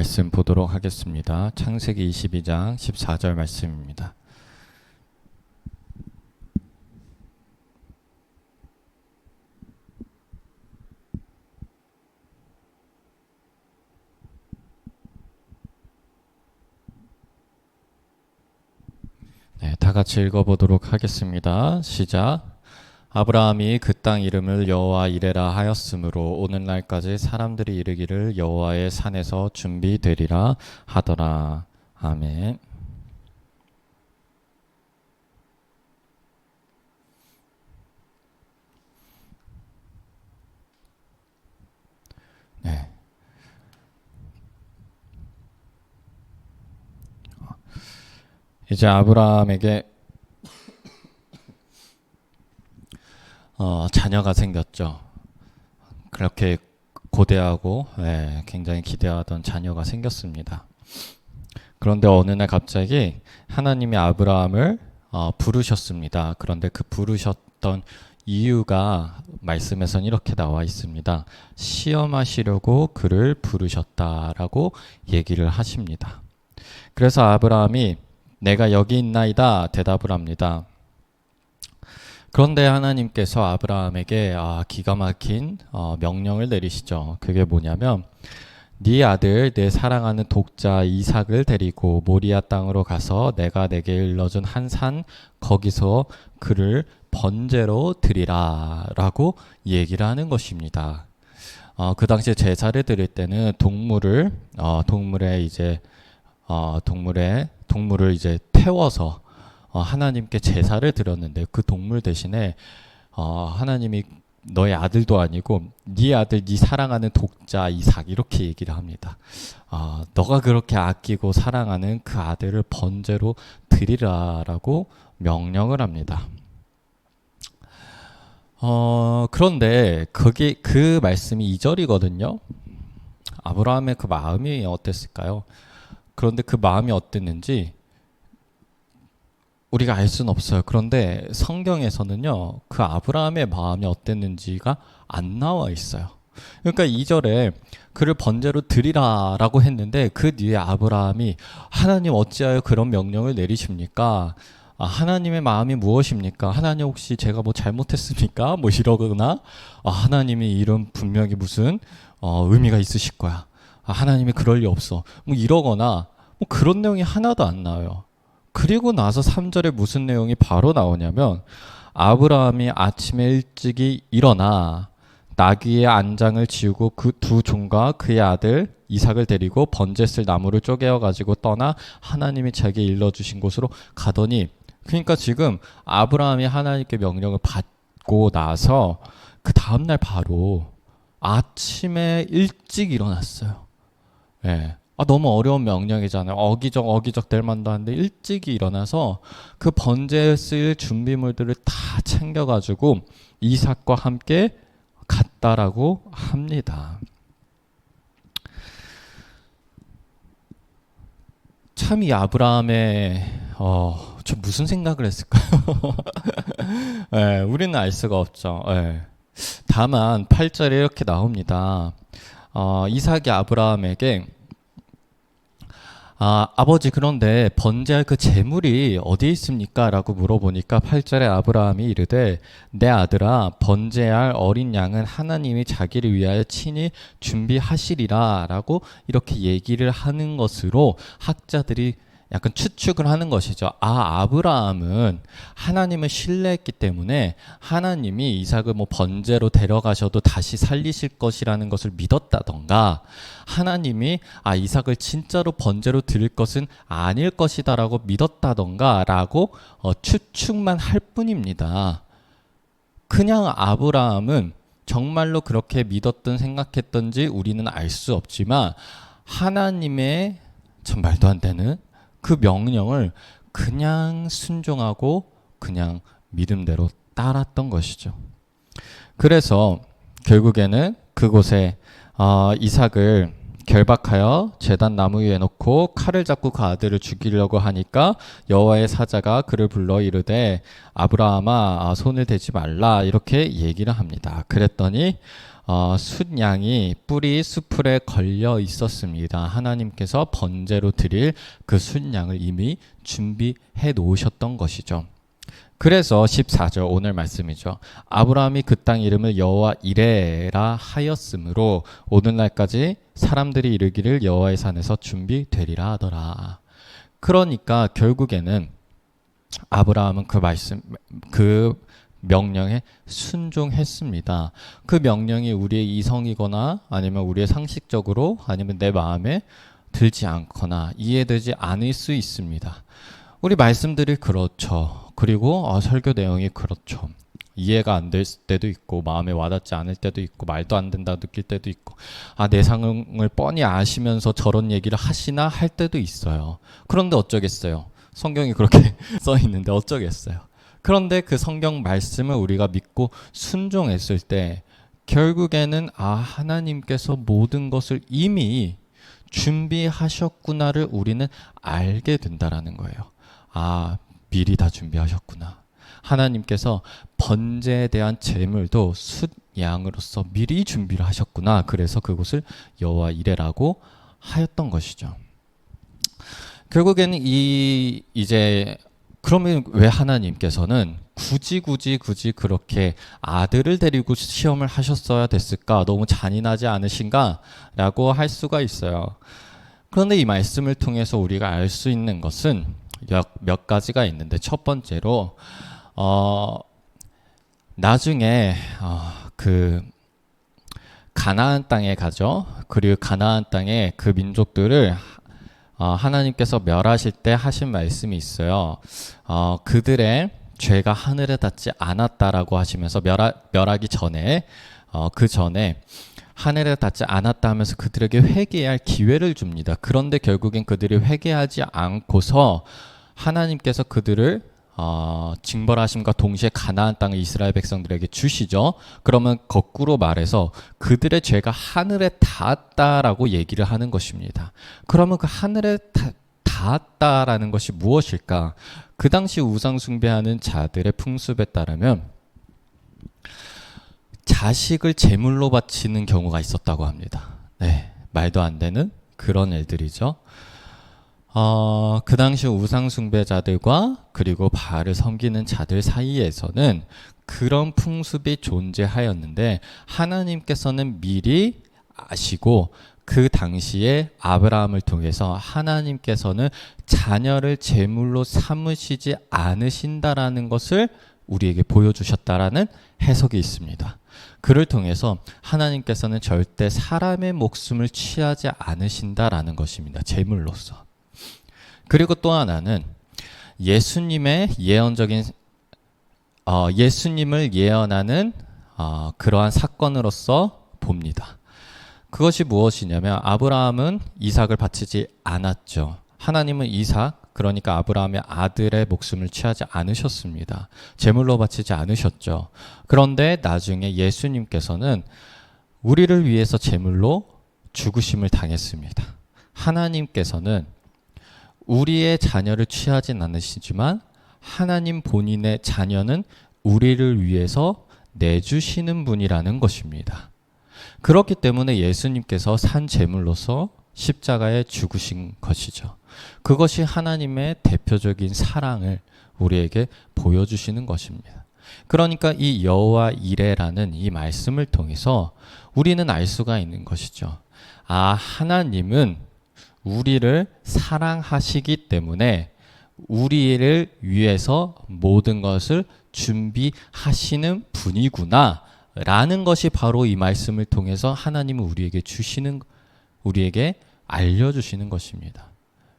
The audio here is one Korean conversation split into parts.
말씀 보도록 하겠습니다. 창세기 22장 14절 말씀입니다. 네, 다 같이 읽어보도록 하겠습니다. 시작. 아브라함이 그 땅 이름을 여호와 이레라 하였으므로 오늘날까지 사람들이 이르기를 여호와의 산에서 준비되리라 하더라. 아멘. 네. 이제 아브라함에게 어, 자녀가 생겼죠. 그렇게 고대하고 예, 굉장히 기대하던 자녀가 생겼습니다. 그런데 어느 날 갑자기 하나님이 아브라함을 어, 부르셨습니다. 그런데 그 부르셨던 이유가 말씀에선 이렇게 나와 있습니다. 시험하시려고 그를 부르셨다라고 얘기를 하십니다. 그래서 아브라함이 내가 여기 있나이다 대답을 합니다. 그런데 하나님께서 아브라함에게 아, 기가 막힌 어, 명령을 내리시죠. 그게 뭐냐면 네 아들 내 사랑하는 독자 이삭을 데리고 모리아 땅으로 가서 내가 내게 일러준 한 산 거기서 그를 번제로 드리라라고 얘기를 하는 것입니다. 어, 그 당시에 제사를 드릴 때는 동물을 어, 동물의 이제 어, 동물의 동물을 이제 태워서 어, 하나님께 제사를 드렸는데 그 동물 대신에 어, 하나님이 너의 아들도 아니고 네 아들 네 사랑하는 독자 이삭 이렇게 얘기를 합니다. 어, 너가 그렇게 아끼고 사랑하는 그 아들을 번제로 드리라라고 명령을 합니다. 어, 그런데 그게 그 말씀이 2절이거든요. 아브라함의 그 마음이 어땠을까요? 그런데 그 마음이 어땠는지 우리가 알 수는 없어요. 그런데 성경에서는요, 그 아브라함의 마음이 어땠는지가 안 나와 있어요. 그러니까 2절에 그를 번제로 드리라라고 했는데 그 뒤에 아브라함이 하나님 어찌하여 그런 명령을 내리십니까? 아, 하나님의 마음이 무엇입니까? 하나님 혹시 제가 뭐 잘못했습니까? 뭐 이러거나 아, 하나님이 이런 분명히 무슨 어, 의미가 있으실 거야. 아, 하나님이 그럴 리 없어. 뭐 이러거나 뭐 그런 내용이 하나도 안 나와요. 그리고 나서 3절에 무슨 내용이 바로 나오냐면 아브라함이 아침에 일찍이 일어나 나귀의 안장을 지우고 그 두 종과 그의 아들 이삭을 데리고 번제쓸 나무를 쪼개어 가지고 떠나 하나님이 자기 일러 주신 곳으로 가더니 그러니까 지금 아브라함이 하나님께 명령을 받고 나서 그 다음 날 바로 아침에 일찍 일어났어요. 예. 아, 너무 어려운 명령이잖아요. 어기적 어기적 될 만도 한데 일찍이 일어나서 그 번제에 쓸 준비물들을 다 챙겨가지고 이삭과 함께 갔다라고 합니다. 참 이 아브라함의 어, 저 무슨 생각을 했을까요? 네, 우리는 알 수가 없죠. 네. 다만 8절에 이렇게 나옵니다. 어, 이삭이 아브라함에게 아, 아버지 그런데 번제할 그 재물이 어디에 있습니까? 라고 물어보니까 8절에 아브라함이 이르되 내 아들아 번제할 어린 양은 하나님이 자기를 위하여 친히 준비하시리라 라고 이렇게 얘기를 하는 것으로 학자들이 약간 추측을 하는 것이죠. 아, 아브라함은 하나님을 신뢰했기 때문에 하나님이 이삭을 뭐 번제로 데려가셔도 다시 살리실 것이라는 것을 믿었다던가 하나님이 아, 이삭을 진짜로 번제로 드릴 것은 아닐 것이다라고 믿었다던가 라고 어, 추측만 할 뿐입니다. 그냥 아브라함은 정말로 그렇게 믿었던 생각했던지 우리는 알 수 없지만 하나님의 참 말도 안 되는 그 명령을 그냥 순종하고 그냥 믿음대로 따랐던 것이죠. 그래서 결국에는 그곳에 어, 이삭을 결박하여 제단 나무 위에 놓고 칼을 잡고 그 아들을 죽이려고 하니까 여호와의 사자가 그를 불러 이르되 아브라함아 아, 손을 대지 말라 이렇게 얘기를 합니다. 그랬더니 어, 숫양이 뿔이 수풀에 걸려 있었습니다. 하나님께서 번제로 드릴 그 숫양을 이미 준비해 놓으셨던 것이죠. 그래서 14절 오늘 말씀이죠. 아브라함이 그 땅 이름을 여호와 이레라 하였으므로 오늘날까지 사람들이 이르기를 여호와의 산에서 준비되리라 하더라. 그러니까 결국에는 아브라함은 그 말씀 그 명령에 순종했습니다. 그 명령이 우리의 이성이거나 아니면 우리의 상식적으로 아니면 내 마음에 들지 않거나 이해되지 않을 수 있습니다. 우리 말씀들이 그렇죠. 그리고 어, 설교 내용이 그렇죠. 이해가 안 될 때도 있고 마음에 와닿지 않을 때도 있고 말도 안 된다 느낄 때도 있고 아 내 상황을 뻔히 아시면서 저런 얘기를 하시나 할 때도 있어요. 그런데 어쩌겠어요. 성경이 그렇게 써 있는데 어쩌겠어요. 그런데 그 성경 말씀을 우리가 믿고 순종했을 때 결국에는 아 하나님께서 모든 것을 이미 준비하셨구나를 우리는 알게 된다라는 거예요. 아 미리 다 준비하셨구나. 하나님께서 번제에 대한 제물도 숫양으로서 미리 준비를 하셨구나. 그래서 그곳을 여호와 이레라고 하였던 것이죠. 결국에는 이 이제 그러면 왜 하나님께서는 굳이 굳이 굳이 그렇게 아들을 데리고 시험을 하셨어야 됐을까? 너무 잔인하지 않으신가?라고 할 수가 있어요. 그런데 이 말씀을 통해서 우리가 알 수 있는 것은 몇, 몇 가지가 있는데 첫 번째로 어 나중에 어, 그 가나안 땅에 가죠. 그리고 가나안 땅에 그 민족들을 어, 하나님께서 멸하실 때 하신 말씀이 있어요. 어, 그들의 죄가 하늘에 닿지 않았다라고 하시면서 멸하, 멸하기 전에 어, 그 전에 하늘에 닿지 않았다 하면서 그들에게 회개할 기회를 줍니다. 그런데 결국엔 그들이 회개하지 않고서 하나님께서 그들을 어, 징벌하심과 동시에 가나안 땅을 이스라엘 백성들에게 주시죠. 그러면 거꾸로 말해서 그들의 죄가 하늘에 닿았다라고 얘기를 하는 것입니다. 그러면 그 하늘에 다, 닿았다라는 것이 무엇일까? 그 당시 우상 숭배하는 자들의 풍습에 따르면 자식을 제물로 바치는 경우가 있었다고 합니다. 네, 말도 안 되는 그런 일들이죠. 어, 그 당시 우상 숭배자들과 그리고 바알을 섬기는 자들 사이에서는 그런 풍습이 존재하였는데 하나님께서는 미리 아시고 그 당시에 아브라함을 통해서 하나님께서는 자녀를 제물로 삼으시지 않으신다라는 것을 우리에게 보여주셨다라는 해석이 있습니다. 그를 통해서 하나님께서는 절대 사람의 목숨을 취하지 않으신다라는 것입니다. 제물로서. 그리고 또 하나는 예수님의 예언적인 어, 예수님을 예언하는 어, 그러한 사건으로서 봅니다. 그것이 무엇이냐면 아브라함은 이삭을 바치지 않았죠. 하나님은 이삭 그러니까 아브라함의 아들의 목숨을 취하지 않으셨습니다. 제물로 바치지 않으셨죠. 그런데 나중에 예수님께서는 우리를 위해서 제물로 죽으심을 당했습니다. 하나님께서는 우리의 자녀를 취하진 않으시지만 하나님 본인의 자녀는 우리를 위해서 내주시는 분이라는 것입니다. 그렇기 때문에 예수님께서 산 제물로서 십자가에 죽으신 것이죠. 그것이 하나님의 대표적인 사랑을 우리에게 보여주시는 것입니다. 그러니까 이 여호와 이레라는 이 말씀을 통해서 우리는 알 수가 있는 것이죠. 아, 하나님은 우리를 사랑하시기 때문에 우리를 위해서 모든 것을 준비하시는 분이구나. 라는 것이 바로 이 말씀을 통해서 하나님은 우리에게 주시는, 우리에게 알려주시는 것입니다.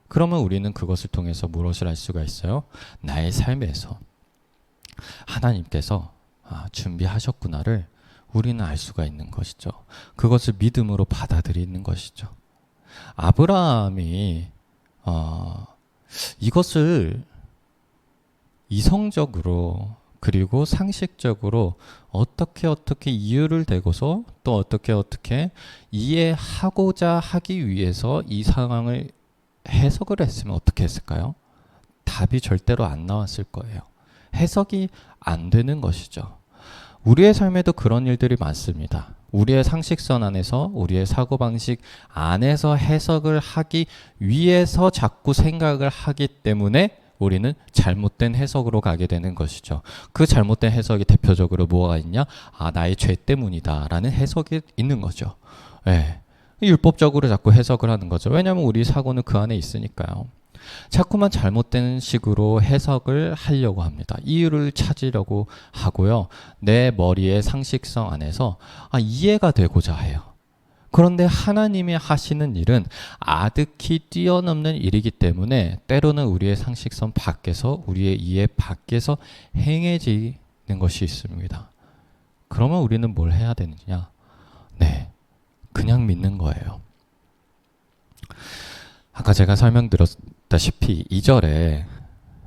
그러면 우리는 그것을 통해서 무엇을 알 수가 있어요? 나의 삶에서 하나님께서 아, 준비하셨구나를 우리는 알 수가 있는 것이죠. 그것을 믿음으로 받아들이는 것이죠. 아브라함이 어, 이것을 이성적으로 그리고 상식적으로 어떻게 어떻게 이유를 대고서 또 어떻게 어떻게 이해하고자 하기 위해서 이 상황을 해석을 했으면 어떻게 했을까요? 답이 절대로 안 나왔을 거예요. 해석이 안 되는 것이죠. 우리의 삶에도 그런 일들이 많습니다. 우리의 상식선 안에서 우리의 사고방식 안에서 해석을 하기 위해서 자꾸 생각을 하기 때문에 우리는 잘못된 해석으로 가게 되는 것이죠. 그 잘못된 해석이 대표적으로 뭐가 있냐? 아, 나의 죄 때문이다 라는 해석이 있는 거죠. 예. 율법적으로 자꾸 해석을 하는 거죠. 왜냐하면 우리 사고는 그 안에 있으니까요. 자꾸만 잘못된 식으로 해석을 하려고 합니다. 이유를 찾으려고 하고요. 내 머리의 상식성 안에서 아, 이해가 되고자 해요. 그런데 하나님이 하시는 일은 아득히 뛰어넘는 일이기 때문에 때로는 우리의 상식선 밖에서 우리의 이해 밖에서 행해지는 것이 있습니다. 그러면 우리는 뭘 해야 되느냐? 네. 그냥 믿는 거예요. 아까 제가 설명드렸 다시피 2절에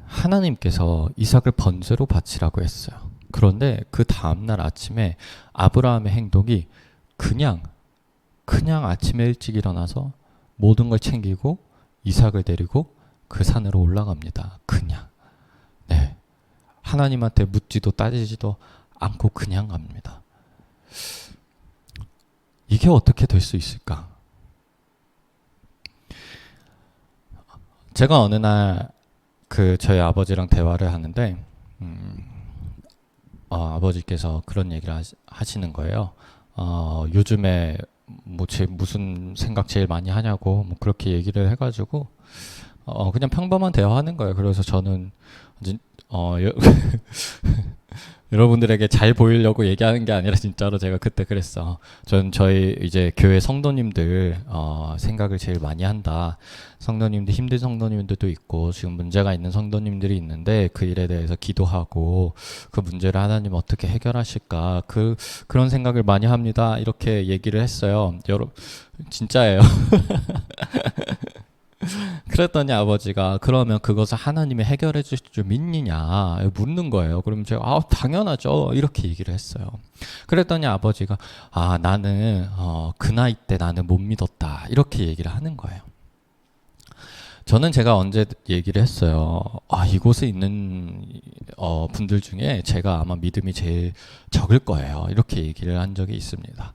하나님께서 이삭을 번제로 바치라고 했어요. 그런데 그 다음날 아침에 아브라함의 행동이 그냥 그냥 아침에 일찍 일어나서 모든 걸 챙기고 이삭을 데리고 그 산으로 올라갑니다. 그냥. 네. 하나님한테 묻지도 따지지도 않고 그냥 갑니다. 이게 어떻게 될 수 있을까? 제가 어느 날 그 저희 아버지랑 대화를 하는데 음, 어, 아버지께서 그런 얘기를 하시, 하시 는 거예요. 어, 요즘에 뭐 제 무슨 생각 제일 많이 하냐고 뭐 그렇게 얘기를 해가지고 어 그냥 평범한 대화하는 거예요. 그래서 저는 어 여, 여러분들에게 잘 보이려고 얘기하는 게 아니라 진짜로 제가 그때 그랬어. 전 저희 이제 교회 성도님들 어 생각을 제일 많이 한다. 성도님들 힘든 성도님들도 있고 지금 문제가 있는 성도님들이 있는데 그 일에 대해서 기도하고 그 문제를 하나님 어떻게 해결하실까 그 그런 생각을 많이 합니다. 이렇게 얘기를 했어요. 여러 진짜예요. 그랬더니 아버지가 그러면 그것을 하나님이 해결해 주실 줄 믿느냐 묻는 거예요. 그러면 제가 아 당연하죠 이렇게 얘기를 했어요. 그랬더니 아버지가 아 나는 어, 그 나이 때 나는 못 믿었다 이렇게 얘기를 하는 거예요. 저는 제가 언제 얘기를 했어요. 아 이곳에 있는 어, 분들 중에 제가 아마 믿음이 제일 적을 거예요. 이렇게 얘기를 한 적이 있습니다.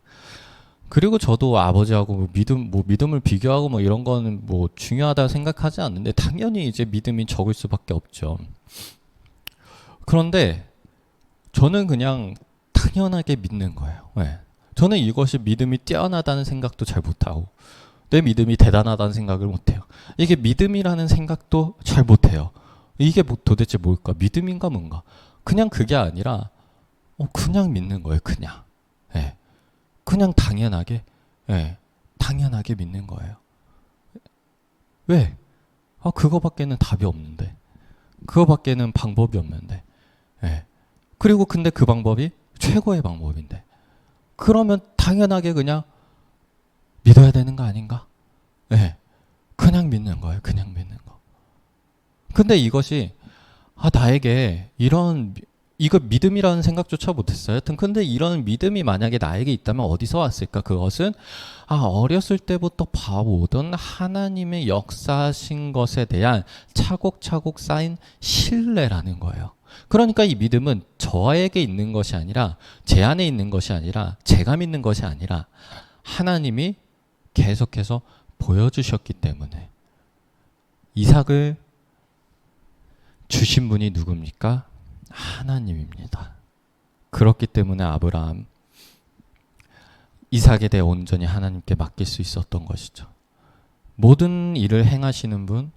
그리고 저도 아버지하고 뭐 믿음 뭐 믿음을 비교하고 뭐 이런 거는 뭐 중요하다 생각하지 않는데 당연히 이제 믿음이 적을 수밖에 없죠. 그런데 저는 그냥 당연하게 믿는 거예요. 네. 저는 이것이 믿음이 뛰어나다는 생각도 잘 못하고 내 믿음이 대단하다는 생각을 못해요. 이게 믿음이라는 생각도 잘 못해요. 이게 뭐 도대체 뭘까? 믿음인가 뭔가? 그냥 그게 아니라 어, 그냥 믿는 거예요. 그냥. 네. 그냥 당연하게, 예, 당연하게 믿는 거예요. 왜? 아, 그거밖에는 답이 없는데. 그거밖에는 방법이 없는데. 예. 그리고 근데 그 방법이 최고의 방법인데. 그러면 당연하게 그냥 믿어야 되는 거 아닌가? 예. 그냥 믿는 거예요. 그냥 믿는 거. 근데 이것이 아, 나에게 이런 이거 믿음이라는 생각조차 못했어요. 여튼 근데 이런 믿음이 만약에 나에게 있다면 어디서 왔을까? 그것은 아 어렸을 때부터 봐오던 하나님의 역사하신 것에 대한 차곡차곡 쌓인 신뢰라는 거예요. 그러니까 이 믿음은 저에게 있는 것이 아니라 제 안에 있는 것이 아니라 제가 믿는 것이 아니라 하나님이 계속해서 보여주셨기 때문에 이삭을 주신 분이 누굽니까? 하나님입니다. 그렇기 때문에 아브라함 이삭에 대해 온전히 하나님께 맡길 수 있었던 것이죠. 모든 일을 행하시는 분,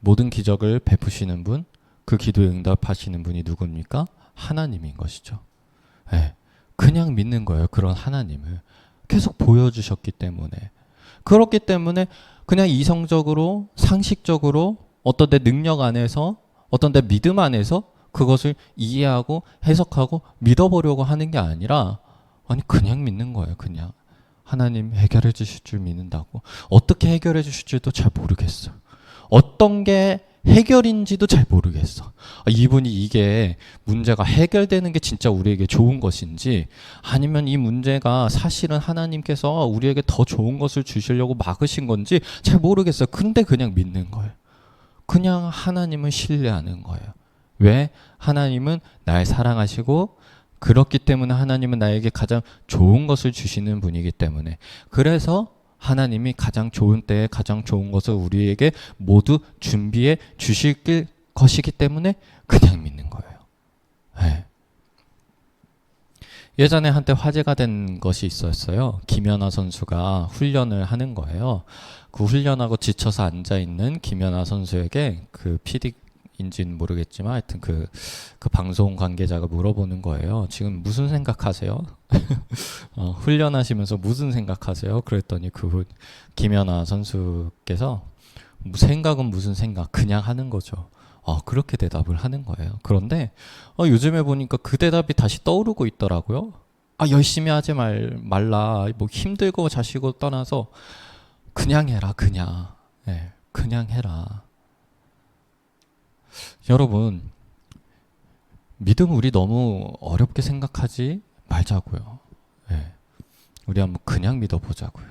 모든 기적을 베푸시는 분, 그 기도에 응답하시는 분이 누굽니까? 하나님인 것이죠. 네, 그냥 믿는 거예요. 그런 하나님을 계속 보여주셨기 때문에 그렇기 때문에 그냥 이성적으로 상식적으로 어떤 내 능력 안에서 어떤 내 믿음 안에서 그것을 이해하고 해석하고 믿어보려고 하는 게 아니라 아니 그냥 믿는 거예요. 그냥 하나님 해결해 주실 줄 믿는다고 어떻게 해결해 주실지도 잘 모르겠어요. 어떤 게 해결인지도 잘 모르겠어. 아, 이분이 이게 문제가 해결되는 게 진짜 우리에게 좋은 것인지 아니면 이 문제가 사실은 하나님께서 우리에게 더 좋은 것을 주시려고 막으신 건지 잘 모르겠어요. 근데 그냥 믿는 거예요. 그냥 하나님을 신뢰하는 거예요. 왜? 하나님은 날 사랑하시고 그렇기 때문에 하나님은 나에게 가장 좋은 것을 주시는 분이기 때문에 그래서 하나님이 가장 좋은 때에 가장 좋은 것을 우리에게 모두 준비해 주실 것이기 때문에 그냥 믿는 거예요. 네. 예전에 한때 화제가 된 것이 있었어요. 김연아 선수가 훈련을 하는 거예요. 그 훈련하고 지쳐서 앉아 있는 김연아 선수에게 그 PD 인지는 모르겠지만 하여튼 그, 그 방송 관계자가 물어보는 거예요. 지금 무슨 생각하세요? 어, 훈련하시면서 무슨 생각하세요? 그랬더니 그 김연아 선수께서 뭐 생각은 무슨 생각? 그냥 하는 거죠. 어, 그렇게 대답을 하는 거예요. 그런데 어, 요즘에 보니까 그 대답이 다시 떠오르고 있더라고요. 아, 열심히 하지 말, 말라. 뭐 힘들고 자시고 떠나서 그냥 해라, 그냥. 예, 그냥 해라. 여러분, 믿음 우리 너무 어렵게 생각하지 말자고요. 예. 우리 한번 그냥 믿어보자고요.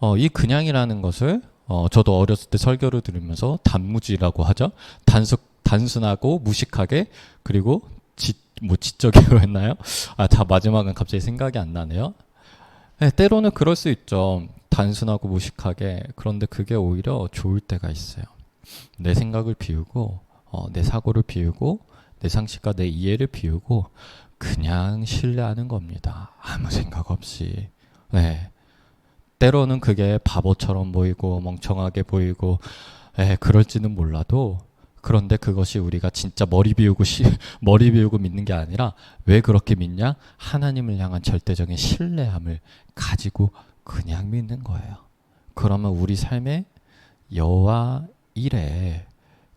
어, 이 그냥이라는 것을 어, 저도 어렸을 때 설교를 들으면서 단무지라고 하죠. 단순 단순하고 무식하게 그리고 지, 뭐 지적이라고 했나요? 아, 다 마지막은 갑자기 생각이 안 나네요. 네, 때로는 그럴 수 있죠. 단순하고 무식하게 그런데 그게 오히려 좋을 때가 있어요. 내 생각을 비우고 어, 내 사고를 비우고 내 상식과 내 이해를 비우고 그냥 신뢰하는 겁니다. 아무 생각 없이. 네. 때로는 그게 바보처럼 보이고 멍청하게 보이고 에 그럴지는 몰라도 그런데 그것이 우리가 진짜 머리 비우고 시, 머리 비우고 믿는 게 아니라 왜 그렇게 믿냐? 하나님을 향한 절대적인 신뢰함을 가지고 그냥 믿는 거예요. 그러면 우리 삶에 여호와 일에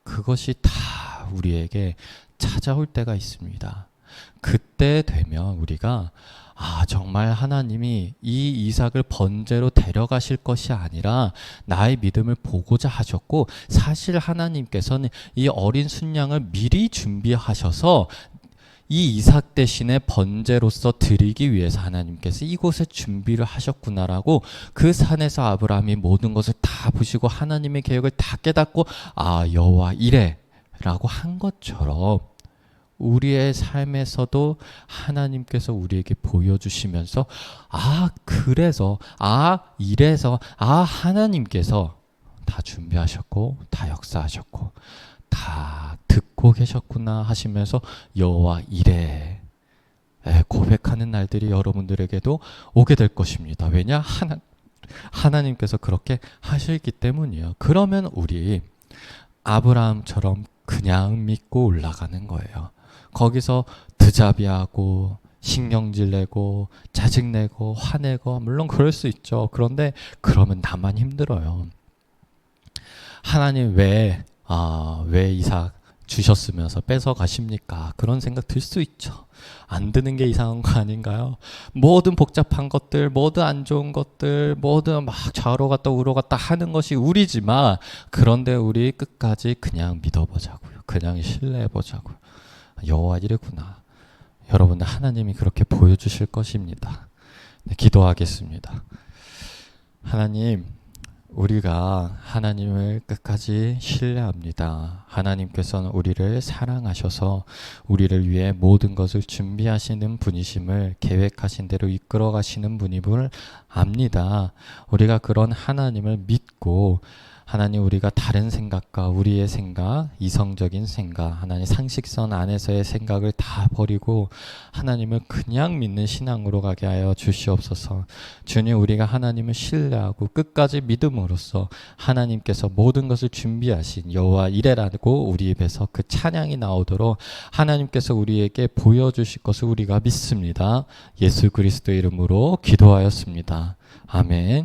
그것이 다 우리에게 찾아올 때가 있습니다. 그때 되면 우리가 아, 정말 하나님이 이 이삭을 번제로 데려가실 것이 아니라 나의 믿음을 보고자 하셨고 사실 하나님께서는 이 어린 순양을 미리 준비하셔서 이 이삭 대신에 번제로서 드리기 위해서 하나님께서 이곳에 준비를 하셨구나라고 그 산에서 아브라함이 모든 것을 다 보시고 하나님의 계획을 다 깨닫고 아 여호와 이래라고 한 것처럼 우리의 삶에서도 하나님께서 우리에게 보여주시면서 아 그래서 아 이래서 아 하나님께서 다 준비하셨고 다 역사하셨고 다 듣고 계셨구나 하시면서 여호와 이래 고백하는 날들이 여러분들에게도 오게 될 것입니다. 왜냐 하나 하나님께서 그렇게 하셨기 때문이요. 그러면 우리 아브라함처럼 그냥 믿고 올라가는 거예요. 거기서 드자비하고 신경질 내고 짜증 내고 화내고 물론 그럴 수 있죠. 그런데 그러면 나만 힘들어요. 하나님 왜 아, 왜 이삭 주셨으면서 뺏어 가십니까? 그런 생각 들 수 있죠. 안 드는 게 이상한 거 아닌가요? 뭐든 복잡한 것들, 뭐든 안 좋은 것들, 뭐든 막 좌우로 갔다 우로 갔다 하는 것이 우리지만 그런데 우리 끝까지 그냥 믿어보자고요. 그냥 신뢰해보자고요. 여호와 이래구나. 여러분들 하나님이 그렇게 보여주실 것입니다. 네, 기도하겠습니다. 하나님, 우리가 하나님을 끝까지 신뢰합니다. 하나님께서는 우리를 사랑하셔서 우리를 위해 모든 것을 준비하시는 분이심을 계획하신 대로 이끌어 가시는 분임을 압니다. 우리가 그런 하나님을 믿고 하나님 우리가 다른 생각과 우리의 생각, 이성적인 생각, 하나님 상식선 안에서의 생각을 다 버리고 하나님을 그냥 믿는 신앙으로 가게 하여 주시옵소서. 주님 우리가 하나님을 신뢰하고 끝까지 믿음으로써 하나님께서 모든 것을 준비하신 여호와 이래라고 우리 입에서 그 찬양이 나오도록 하나님께서 우리에게 보여 주실 것을 우리가 믿습니다. 예수 그리스도 이름으로 기도하였습니다. 아멘.